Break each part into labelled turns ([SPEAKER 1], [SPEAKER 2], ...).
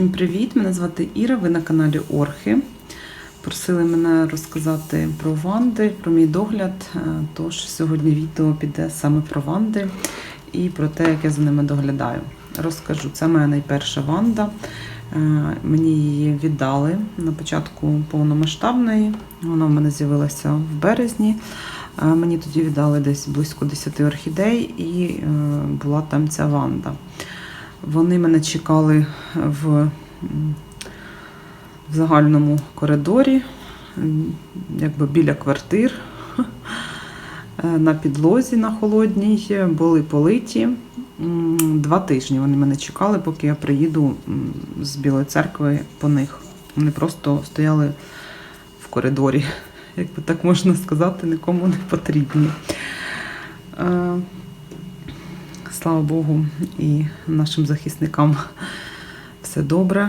[SPEAKER 1] Всім привіт! Мене звати Іра, ви на каналі Орхи. Просили мене розказати про ванди, про мій догляд. Е, Тож сьогодні відео піде саме про ванди і про те, як я за ними доглядаю. Розкажу, це моя найперша ванда. Е, Мені її віддали на початку повномасштабної. Вона в мене з'явилася в березні. Е, Мені тоді віддали десь близько 10 орхідей, і була там ця ванда. Вони мене чекали в, в загальному коридорі, якби біля квартир. Е, На підлозі на холодній були политі. Два тижні вони мене чекали, поки я приїду з Білої церкви по них. Вони просто стояли в коридорі, якби так можна сказати, нікому не потрібні. Слава Богу, і нашим захисникам все добре.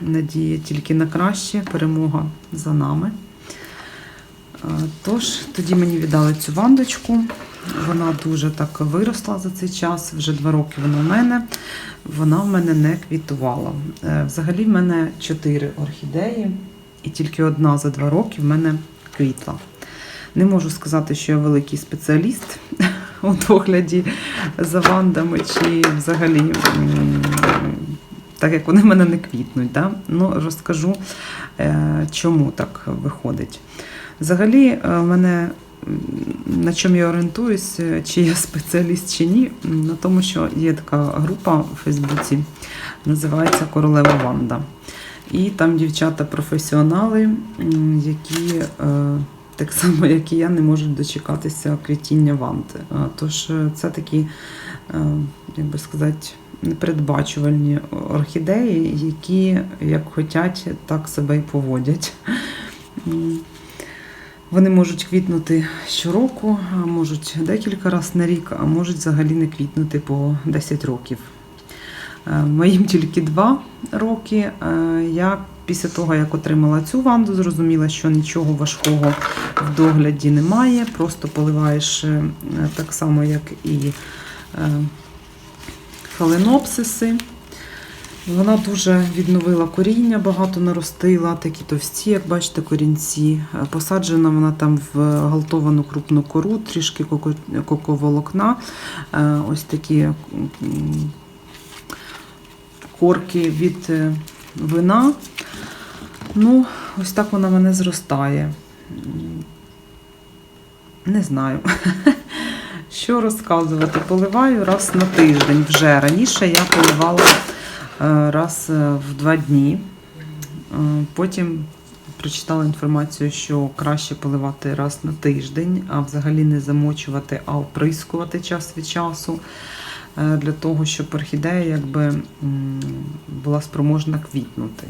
[SPEAKER 1] Надія тільки на краще, перемога за нами. Е, Тож, тоді мені віддали цю вандочку. Вона дуже так виросла за цей час. Вже два роки вона в мене. Вона в мене не квітувала. Е, Взагалі в мене чотири орхідеї, і тільки одна за два роки в мене квітла. Не можу сказати, що я великий спеціаліст у догляді за вандами, чи взагалі, так як вони в мене не квітнуть. Да? Ну, розкажу, е, чому так виходить. Взагалі, е, в мене на чому я орієнтуюсь, е, чи я спеціаліст чи ні, на тому, що є така група у Фейсбуці, називається Королева Ванда. І там дівчата-професіонали, які так само, як і я, не можуть дочекатися квітіння ванти. Тож е, це такі, е, як би сказати, непередбачувальні орхідеї, які як хочуть, так себе і поводять. Вони можуть квітнути щороку, можуть декілька разів на рік, а можуть взагалі не квітнути по 10 років. Е, Моїм тільки 2 роки. Я після того, як отримала цю ванду, зрозуміла, що нічого важкого в догляді немає. Просто поливаєш е, так само, як і е, фаленопсиси. Вона дуже відновила коріння, багато наростила, такі товсті, як бачите, корінці. Е, Посаджена вона там в галтовану крупну кору, трішки коковолокна. Ось такі корки від вина. Ну, ось так вона мене зростає. Не знаю. Що розказувати? Поливаю раз на тиждень вже. Раніше я поливала е, раз е, в два дні. Е, Потім прочитала інформацію, що краще поливати раз на тиждень, а взагалі не замочувати, а оприскувати час від часу. Е, Для того, щоб орхідея якби була спроможна квітнути.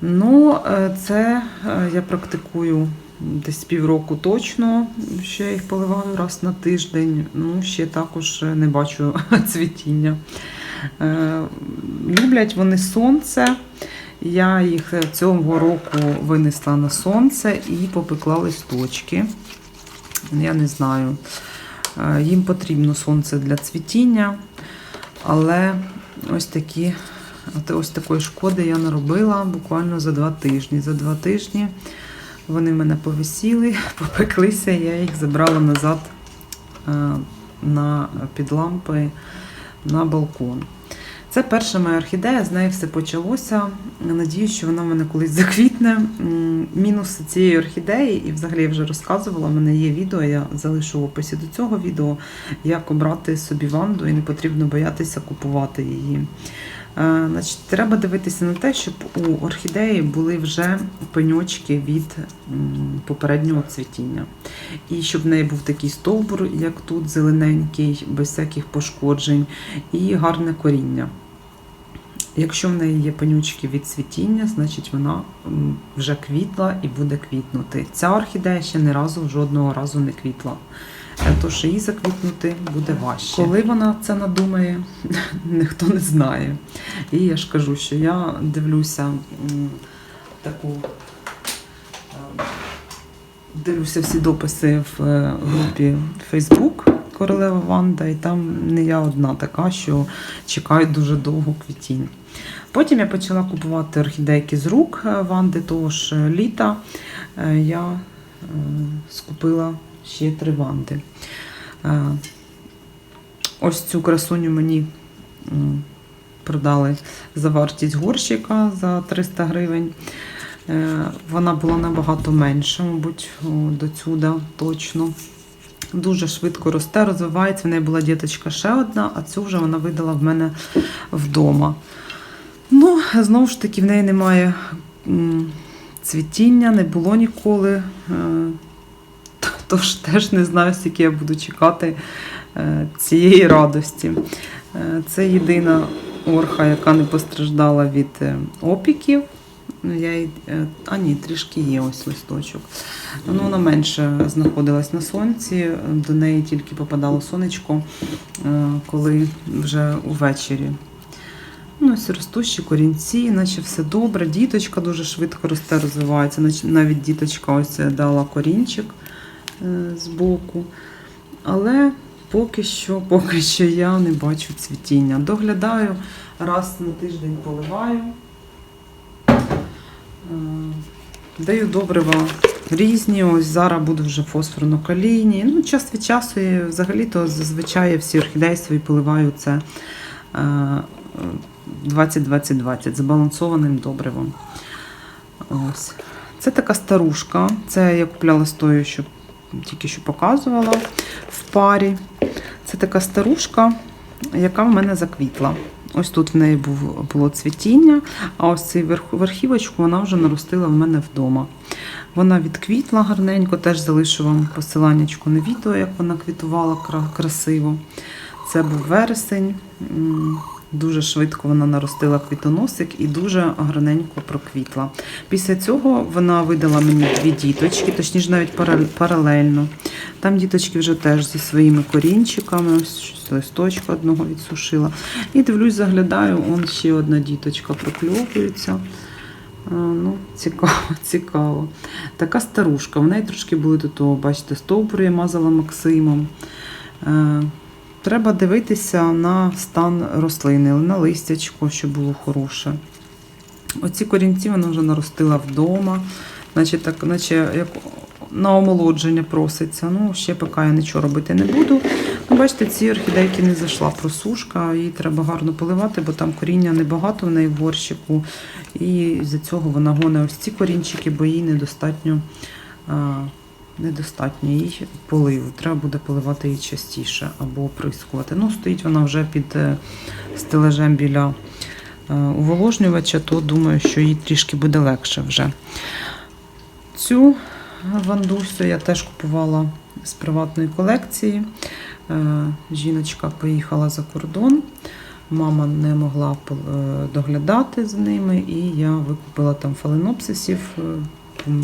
[SPEAKER 1] Ну, е, це е, я практикую десь півроку точно, я їх поливаю раз на тиждень. Ну, ще також не бачу цвітіння. Люблять вони сонце. Я їх цього року винесла на сонце і попекла листочки. Я не знаю. Е, Їм потрібно сонце для цвітіння, але ось такі ось такої шкоди я наробила буквально за два тижні. За два тижні вони в мене повисіли, попеклися, я їх забрала назад е, на підлампи на балкон. Це перша моя орхідея, з неї все почалося. Надіюсь, що вона в мене колись заквітне. Мінус цієї орхідеї, і взагалі я вже розказувала, в мене є відео, я залишу в описі до цього відео, як обрати собі ванду і не потрібно боятися купувати її. Е, Значить, треба дивитися на те, щоб у орхідеї були вже пеньочки від попереднього цвітіння. І щоб в неї був такий стовбур, як тут, зелененький, без всяких пошкоджень, і гарне коріння. Якщо в неї є пенючки від цвітіння, значить вона вже квітла і буде квітнути. Ця орхідея ще ні разу жодного разу не квітла. Е, Тож їй заквітнути буде важче. Коли вона це надумає, ніхто не знає. І я ж кажу, що я дивлюся таку. е, Дивлюся всі дописи в е, групі Facebook Королева Ванда, і там не я одна така, що чекають дуже довго квітінь. Потім я почала купувати орхідейки з рук Ванди, того ж літа я скупила ще три ванди. Е, Ось цю красуню мені продали за вартість горщика за 300 гривень. Е, Вона була набагато менша, мабуть, до цюда точно. Дуже швидко росте, розвивається. В неї була діточка ще одна, а цю вже вона видала в мене вдома. Ну, знову ж таки, в неї немає цвітіння, не було ніколи. Тож теж не знаю, скільки я буду чекати е, цієї радості. Е, Це єдина орха, яка не постраждала від е, опіків. Ну, я а ні, трішки є ось листочок. Ну, вона менше знаходилась на сонці, до неї тільки попадало сонечко, коли вже увечері. Ну, ось ростущі корінці, наче все добре. Діточка дуже швидко росте, розвивається. Навіть діточка ось дала корінчик е, збоку. Але поки що, поки що я не бачу цвітіння. Доглядаю, раз на тиждень поливаю. Е, Даю добрива різні. Ось зараз буду вже фосфорно-калійні. Ну, час від часу і взагалі-то зазвичай всі орхідеї свої поливаю це е, 20-20-20 збалансованим добривом. Ось. Це така старушка. Це я купляла з тою, що тільки що показувала в парі. Це така старушка, яка в мене заквітла. Ось тут в неї було цвітіння, а ось цю верхівочку вона вже наростила в мене вдома. Вона відквітла гарненько, теж залишу вам посиланнячко на відео, як вона квітувала красиво. Це був вересень. Дуже швидко вона наростила квітоносик і дуже гарненько проквітла. Після цього вона видала мені дві діточки, точніше навіть паралельно. Там діточки вже теж зі своїми корінчиками, ось листочка одного відсушила. І дивлюсь, заглядаю, он ще одна діточка прокльовується. Ну, цікаво, цікаво. Така старушка. В неї трошки були до того, бачите, стовбури я мазала Максимом. Треба дивитися на стан рослини, на листячко, щоб було хороше. Оці корінці вона вже наростила вдома, наче, так, наче як на омолодження проситься. Ну, ще поки я нічого робити не буду. Ну, бачите, ці орхідейки не зайшла просушка, її треба гарно поливати, бо там коріння небагато в неї в горщику. І з-за цього вона гоне ось ці корінчики, бо їй недостатньо. Недостатньо їй поливу. Треба буде поливати її частіше або оприскувати. Ну, стоїть вона вже під е, стележем біля е, уволожнювача, то думаю, що їй трішки буде легше вже. Цю вандусю я теж купувала з приватної колекції. Е, Жіночка поїхала за кордон. Мама не могла доглядати за ними, і я викупила там фаленопсисів. е,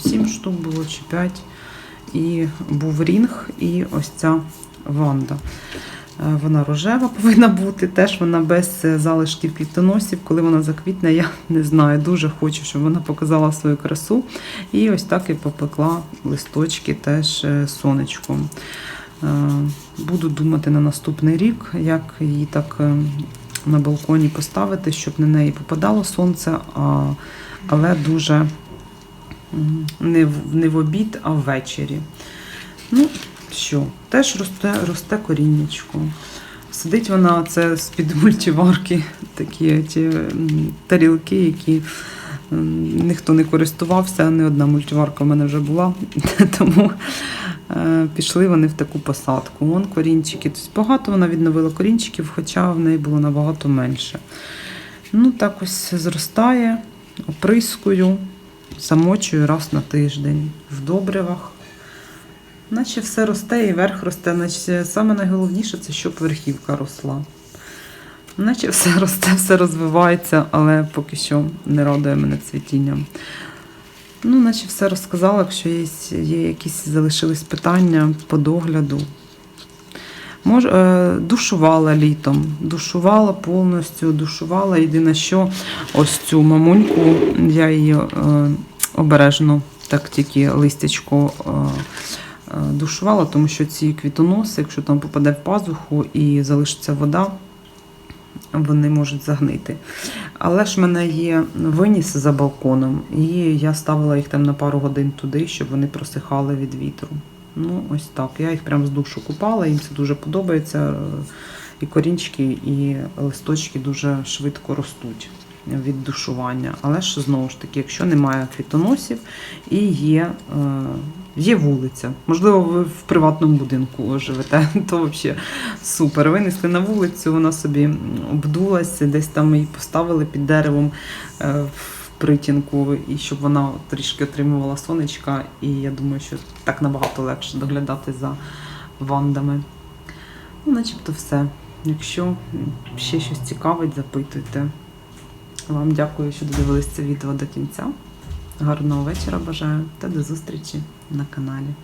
[SPEAKER 1] 7 штук було чи 5. І був рінг, і ось ця ванда. Е, Вона рожева повинна бути, теж вона без е, залишків квітоносів. Коли вона заквітне, я не знаю. Дуже хочу, щоб вона показала свою красу. І ось так і попекла листочки теж е, сонечком. Буду думати на наступний рік, як її так на балконі поставити, щоб на неї попадало сонце, але дуже не в, не в обід, а ввечері. Ну, що, теж росте, росте коріннячко. Сидить вона це з-під мультиварки, такі ті, тарілки, які ніхто не користувався, не одна мультиварка в мене вже була, тому е, пішли вони в таку посадку. Вон корінчики. Тобто багато вона відновила корінчиків, хоча в неї було набагато менше. Ну, так ось зростає, оприскую, замочую раз на тиждень в добривах. Наче все росте і верх росте, наче саме найголовніше це щоб верхівка росла. Наче все росте, все розвивається, але поки що не радує мене цвітінням. Ну, наче все розказала, якщо є, є якісь залишились питання по догляду. Мож, е, душувала літом, душувала повністю, душувала. Єдине, що ось цю мамульку, я її е, обережно, так тільки листячко е, душувала, тому що ці квітоноси, якщо там попаде в пазуху і залишиться вода, вони можуть загнити. Але ж в мене є виніс за балконом, і я ставила їх там на пару годин туди, щоб вони просихали від вітру. Ну, ось так. Я їх прям з душу купала, їм це дуже подобається. І корінчики, і листочки дуже швидко ростуть від душування. Але ж знову ж таки, якщо немає квітоносів і є, е, є вулиця, можливо, ви в приватному будинку живете, то взагалі супер. Винесли на вулицю, вона собі обдулася, десь там її поставили під деревом е, в притінку, і щоб вона трішки отримувала сонечка. І я думаю, що так набагато легше доглядати за вандами. Ну, начебто все. Якщо ще щось цікавить, запитуйте. Вам дякую, що додивились це відео до кінця. Гарного вечора бажаю та до зустрічі на каналі.